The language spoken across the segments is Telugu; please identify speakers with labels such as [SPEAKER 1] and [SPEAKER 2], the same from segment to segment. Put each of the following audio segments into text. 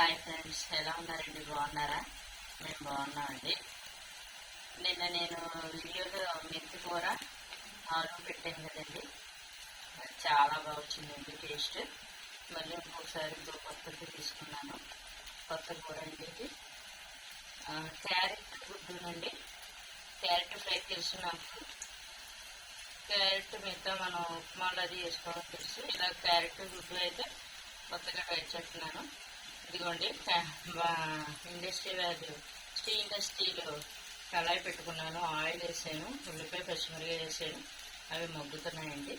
[SPEAKER 1] హాయ్ ఫ్రెండ్స్ ఎలా ఉన్నారండి బాగున్నారా? మేము బాగున్నామండి నిన్న నేను వీడియోలో మెంతి కూర ఆలు పెట్టాను కదండి. చాలా బాగా వచ్చిందండి టేస్ట్. మళ్ళీ ఇంకొకసారి ఇంకో కొత్తది తీసుకున్నాను. కొత్త కూర అండి ఇది. క్యారెట్ గుడ్డునండి. క్యారెట్ ఫ్రై తెలుసు నాకు. క్యారెట్ మిగతా మనం ఉప్మాలు అది వేసుకోవడం తెలుసు. ఇలా క్యారెట్ గుడ్డు అయితే కొత్తగా ట్రై చేస్తున్నాను. ఇదిగోండి ఇండస్ట్రీ వ్యాల్యూ స్టీల్ ఇండస్ట్రీలో కళాయి పెట్టుకున్నాను ఆయిల్ వేసాను ఉల్లిపాయ పచ్చిమిరకాయ వేసాను అవి మగ్గుతున్నాయండి.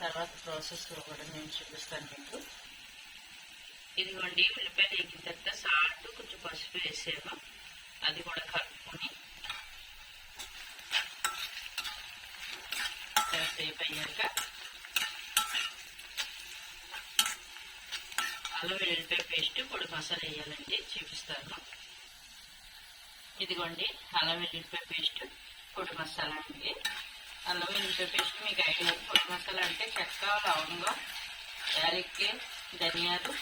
[SPEAKER 1] తర్వాత ప్రాసెస్లో కూడా నేను చూపిస్తాను మీకు. ఇదిగోండి ఉల్లిపాయలు వేగిన తర్వాత సాల్ట్ కొంచెం పసుపు వేసాను. అది కూడా కలుపుకొని సేపు అయ్యాక అల్లం వెల్లుల్లిపాయ పేస్ట్ పొడి మసాలా వేయాలండి చూపిస్తాను. ఇదిగోండి అల్లం వెల్లుల్లిపాయ పేస్ట్ పొడి మసాలా అండి. అల్లం వెల్లుల్లిపాయ పేస్ట్ మీకు ఐదు పొడి మసాలా అంటే చెక్క లవంగం యాలక్కి ధనియాలు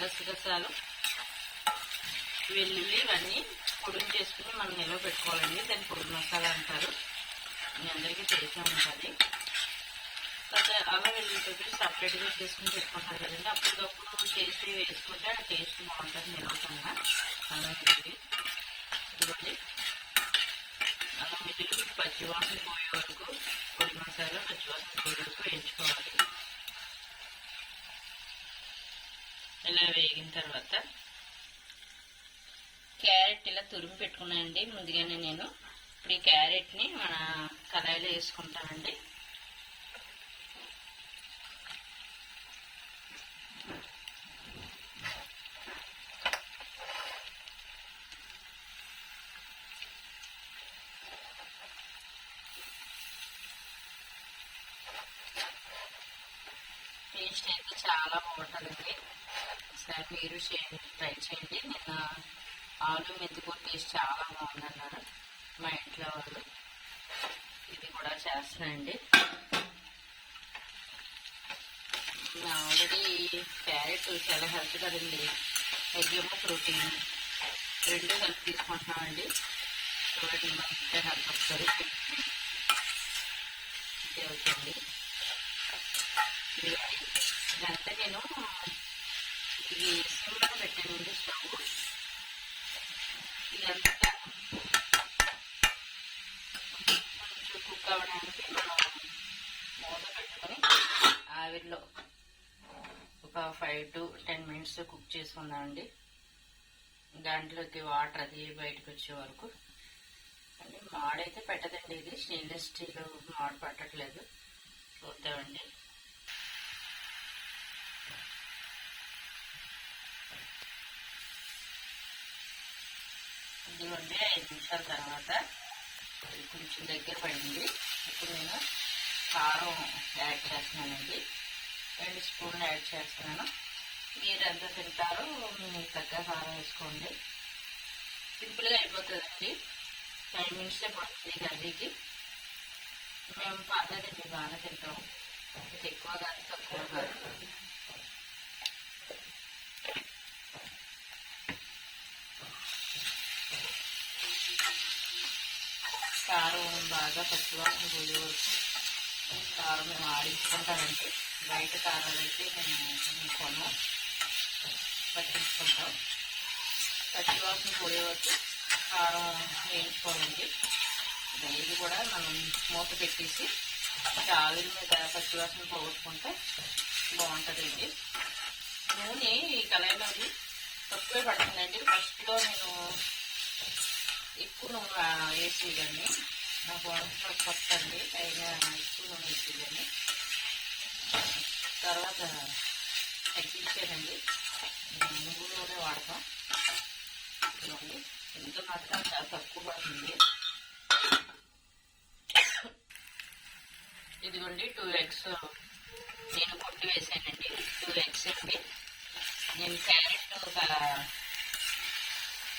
[SPEAKER 1] గసగసాలు వెల్లుల్లి ఇవన్నీ పొడిని చేసుకుని మనం నిల్వ పెట్టుకోవాలండి. దాన్ని పొడి మసాలా అంటారు. మీ అందరికీ తెలిసే ఉంటుంది. తర్వాత అల్లం సపరేట్గా చేసుకుని పెట్టుకుంటారు కదండి. అప్పటికప్పుడు చేసి వేసుకుంటే ఆ టేస్ట్ బాగుంటుంది నిలవకుండా అల్లం వెల్లుల్లి ఇదిగోండి. అలా వెల్లుల్లి పచ్చివాసన పోయే వరకు పొడి మసాలా పచ్చివాసన పోయే వరకు వేయించుకోవాలి. ఇలా వేగిన తర్వాత క్యారెట్ ఇలా తురిమి పెట్టుకున్నానండి. ముందుగానే నేను ఇప్పుడు ఈ క్యారెట్ని మన కళాయిలో వేసుకుంటానండి. టేస్ట్ అయితే చాలా బాగుంటుందండి. ఒకసారి మీరు చేయండి ట్రై చేయండి. నిన్న ఆలు మెంతికూర టేస్ట్ చాలా బాగుందన్నారు మా ఇంట్లో వాళ్ళు. ఇది కూడా చేస్తానండి ఆల్రెడీ క్యారెట్ చాలా హెల్త్ కదండి. ఎగ్ ప్రోటీన్ రెండు హెల్త్ తీసుకుంటున్నామండి. చూడండి మంచిగా హెల్త్ వస్తుంది ఇది అవుతుంది ఇదంతా నేను ఇది సిమ్లో స్టవ్ ఇదంతా కొంచెం కుక్ అవ్వడానికి మనం మూత పెట్టుకొని ఆవిరిలో ఒక five to ten minutes cook చేసుకుందామండి. దాంట్లోకి వాటర్ అది బయటకు వచ్చే వరకు మాడైతే పెట్టదండి ఇది. స్టెయిన్లెస్ స్టీల్ మాడు పట్టట్లేదు. చూద్దామండి. ఇదిగోండి ఐదు నిమిషాల తర్వాత కొంచెం దగ్గర పడింది. ఇప్పుడు నేను కారం యాడ్ చేస్తున్నానండి. రెండు స్పూన్లు యాడ్ చేస్తున్నాను. మీరు ఎంత తింటారో మీ తగ్గ కారం వేసుకోండి. సింపుల్గా అయిపోతుందండి. ఫైవ్ మినిట్సే పడుతుంది కర్రీకి. మేము పర్లేదండి బాగానే తింటాం ఇది ఎక్కువ కాదు తక్కువ కాదు కారం బాగా పచ్చివాసన పోయే వరకు కారం మేము ఆడించుకుంటామండి. బయట కారాలు అయితే మేము కొనం పట్టించుకుంటాం. పచ్చివాసన పోయే వరకు కారం వేయించుకోవాలండి ఇది కూడా మనం మూత పెట్టేసి ఆవిరి మీద పచ్చివాసన పోగొట్టుకుంటే బాగుంటుందండి. నూనె ఈ కళాయిలోని తక్కువే పడుతుందండి. ఫస్ట్లో నేను ఎక్కువ నూనె వేసేదాన్ని. నాకు వరకు కొత్త అండి. పైగా ఎక్కువ నూనె తర్వాత తగ్గించానండి నువ్వు నూనె వాడతాం. ఇదిగోండి. ఎంత మాత్రం చాలా తక్కువ పడుతుంది? ఇదిగోండి టూ ఎగ్స్ నేను కొట్టి వేసానండి. టూ ఎగ్స్ అండి. నేను క్యారెట్ ఒక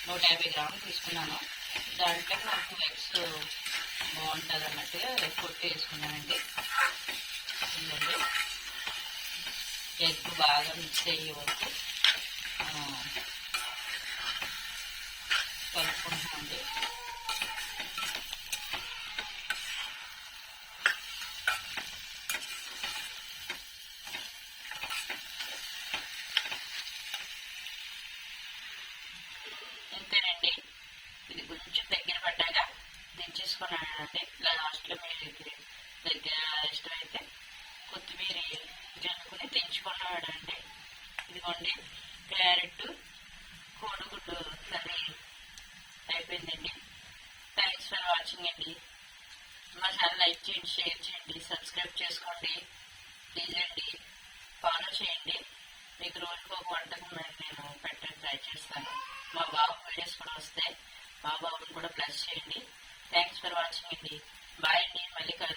[SPEAKER 1] నూట యాభై గ్రాములు తీసుకున్నాను. దాంట్లో నాకు ఎగ్స్ బాగుంటుంది అన్నట్టుగా కొట్టి వేసుకున్నానండి. ఎగ్ బాగా మిక్స్ అయ్యే వరకు వేసుకున్నానండి లాస్ట్లో మీ దగ్గర ఇష్టమైతే కొత్తిమీర జనుకుని తెంచుకున్నాడండి ఇదిగోండి క్యారెట్ కోడిగుడ్డు కర్రీ అయిపోయిందండి. థ్యాంక్స్ ఫర్ వాచింగ్ అండి. మా ఛానల్ లైక్ చేయండి షేర్ చేయండి సబ్స్క్రైబ్ చేసుకోండి. ప్లీజ్ అండి ఫాలో చేయండి. మీకు రోజుకు ఒక వంటకం నేను పెట్టడం ట్రై చేస్తాను. మా బాబు వీడియోస్ కూడా వస్తాయి. మా బాబుని కూడా ప్లస్ చేయండి. థ్యాంక్స్ ఫర్ వాచింగ్ అండి బాయ్ అండి మళ్ళీ కలుద్దాం.